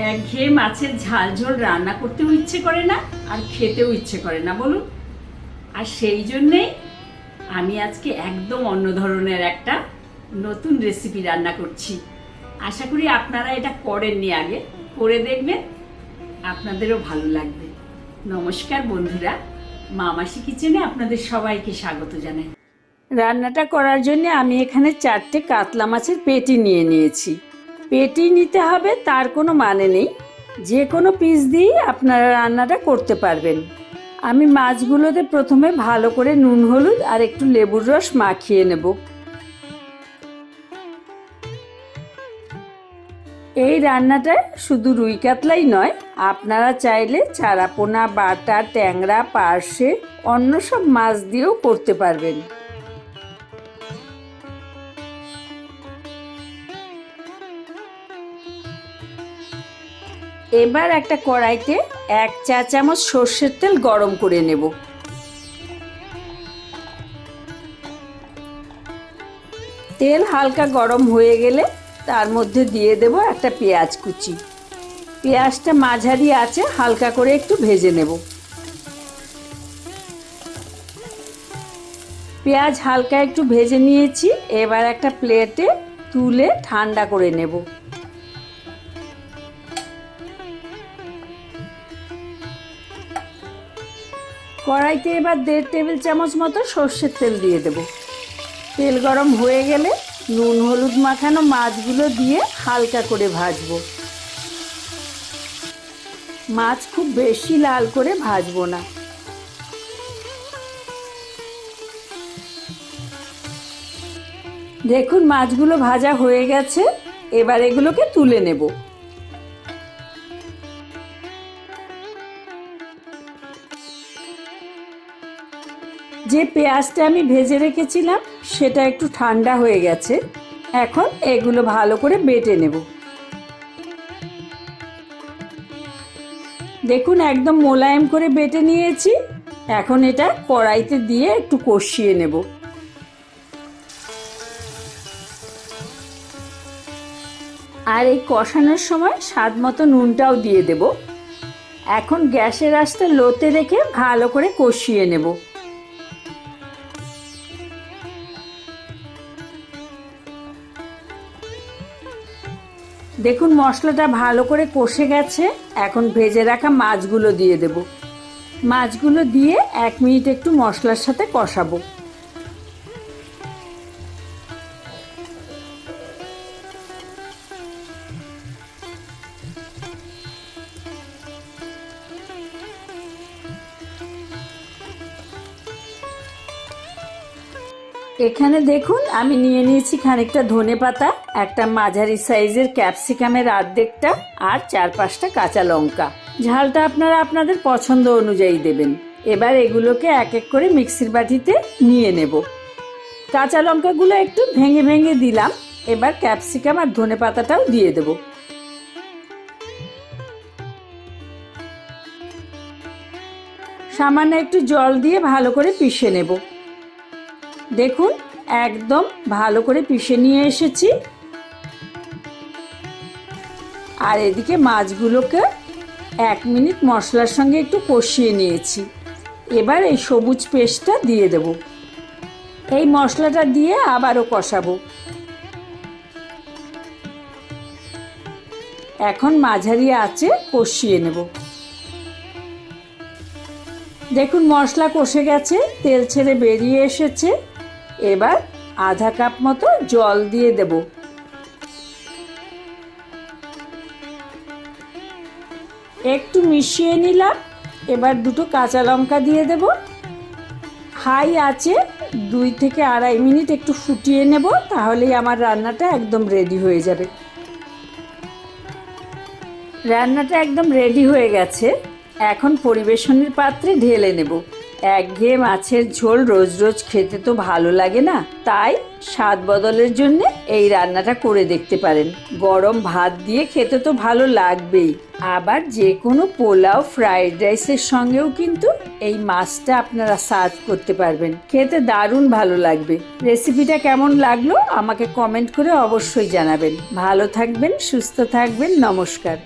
একঘেয়ে মাছের ঝাল ঝোল রান্না করতেও ইচ্ছে করে না, আর খেতেও ইচ্ছে করে না, বলুন? আর সেই জন্যেই আমি আজকে একদম অন্য ধরনের একটা নতুন রেসিপি রান্না করছি। আশা করি আপনারা এটা করেননি আগে, করে দেখবেন, আপনাদেরও ভালো লাগবে। নমস্কার বন্ধুরা মামাসি কিচেনে আপনাদের সবাইকে স্বাগত জানাই। রান্নাটা করার জন্য আমি এখানে চারটে কাতলা মাছের পেটি নিয়ে নিয়েছি। পেটি নিতে হবে, তার কোনো মানে নেই। যে কোনো পিস দিয়েই আপনারা রান্নাটা করতে পারবেন। আমি মাছগুলোতে প্রথমে ভালো করে নুন, হলুদ আর একটু লেবুর রস মাখিয়ে নেব। এই রান্নাটা শুধু রুই কাতলাই নয়, আপনারা চাইলে চারাপোনা, বাটা, ট্যাংরা, পার্শে অন্য সব মাছ দিয়েও করতে পারবেন। এবার একটা কড়াইতে এক চা চামচ সর্ষের তেল গরম করে নেব। তেল হালকা গরম হয়ে গেলে তার মধ্যে দিয়ে দেব একটা পেঁয়াজ কুচি। পেঁয়াজটা মাঝারি আছে, হালকা করে একটু ভেজে নেব। পেঁয়াজ হালকা একটু ভেজে নিয়েছি, এবার একটা প্লেটে তুলে ঠান্ডা করে নেব। কড়াইতে এবার দেড় টেবিল চামচ মতো সর্ষের তেল দিয়ে দেব। তেল গরম হয়ে গেলে নুন, হলুদ মাখানো মাছগুলো দিয়ে হালকা করে ভাজবো। মাছ খুব বেশি লাল করে ভাজবো না। দেখুন মাছগুলো ভাজা হয়ে গেছে, এবার এগুলোকে তুলে নেব। যে পেঁয়াজটা আমি ভেজে রেখেছিলাম, সেটা একটু ঠান্ডা হয়ে গেছে। এখন এগুলো ভালো করে বেটে নেব। দেখুন, একদম মোলায়েম করে বেটে নিয়েছি। এখন এটা কড়াইতে দিয়ে একটু কষিয়ে নেব। আর এই কষানোর সময় স্বাদ মতো নুনটাও দিয়ে দেব। এখন গ্যাসের আঁচটা লোতে রেখে ভালো করে কষিয়ে নেব। দেখুন, মশলাটা ভালো করে কষে গেছে। এখন ভেজে রাখা মাছগুলো দিয়ে দেব। মাছগুলো দিয়ে এক মিনিট একটু মশলার সাথে কষাবো। এখানে দেখুন, আমি নিয়ে নিয়েছি খানিকটা ধনে পাতা, একটা মাঝারি সাইজের ক্যাপসিকামের অর্ধেকটা আর চার পাঁচটা কাঁচা লঙ্কা। ঝালটা আপনারা আপনাদের পছন্দ অনুযায়ী দেবেন। এবার এগুলোকে এক এক করে মিক্সির বাটিতে নিয়ে নেব। কাঁচা লঙ্কাগুলো একটু ভেঙে ভেঙে দিলাম, এবার ক্যাপসিকাম আর ধনে পাতাটাও দিয়ে দেব। সামান্য একটু জল দিয়ে ভালো করে পিষে নেব। দেখুন, একদম ভালো করে পিষে নিয়ে এসেছি। আর এদিকে মাছগুলোকে এক মিনিট মশলার সঙ্গে একটু কষিয়ে নিয়েছি। এবার এই সবুজ পেস্টটা দিয়ে দেব। এই মশলাটা দিয়ে আবারও কষাবো। এখন মাঝারি আছে কষিয়ে নেব। দেখুন, মশলা কষে গেছে, তেল ছেড়ে বেরিয়ে এসেছে। এবার আধা কাপ মতো জল দিয়ে দেব। একটু মিশিয়ে নিলাম, এবার দুটো কাঁচা লঙ্কা দিয়ে দেব। হাই আছে, দুই থেকে আড়াই মিনিট একটু ফুটিয়ে নেব, তাহলেই আমার রান্নাটা একদম রেডি হয়ে যাবে। রান্নাটা একদম রেডি হয়ে গেছে, এখন পরিবেশনের পাত্রে ঢেলে নেব। একঘেয়ে মাছের ঝোল রোজ রোজ খেতে তো ভালো লাগে না। তাই স্বাদ বদলের জন্য এই রান্নাটা করে দেখতে পারেন। গরম ভাত দিয়ে খেতে তো ভালো লাগবেই। আবার যে কোনো পোলাও, ফ্রাইড রাইসের সঙ্গেও কিন্তু এই মাছটা আপনারা সার্ভ করতে পারবেন। খেতে দারুণ ভালো লাগবে। রেসিপিটা কেমন লাগল আমাকে কমেন্ট করে অবশ্যই জানাবেন। ভালো থাকবেন, সুস্থ থাকবেন, নমস্কার।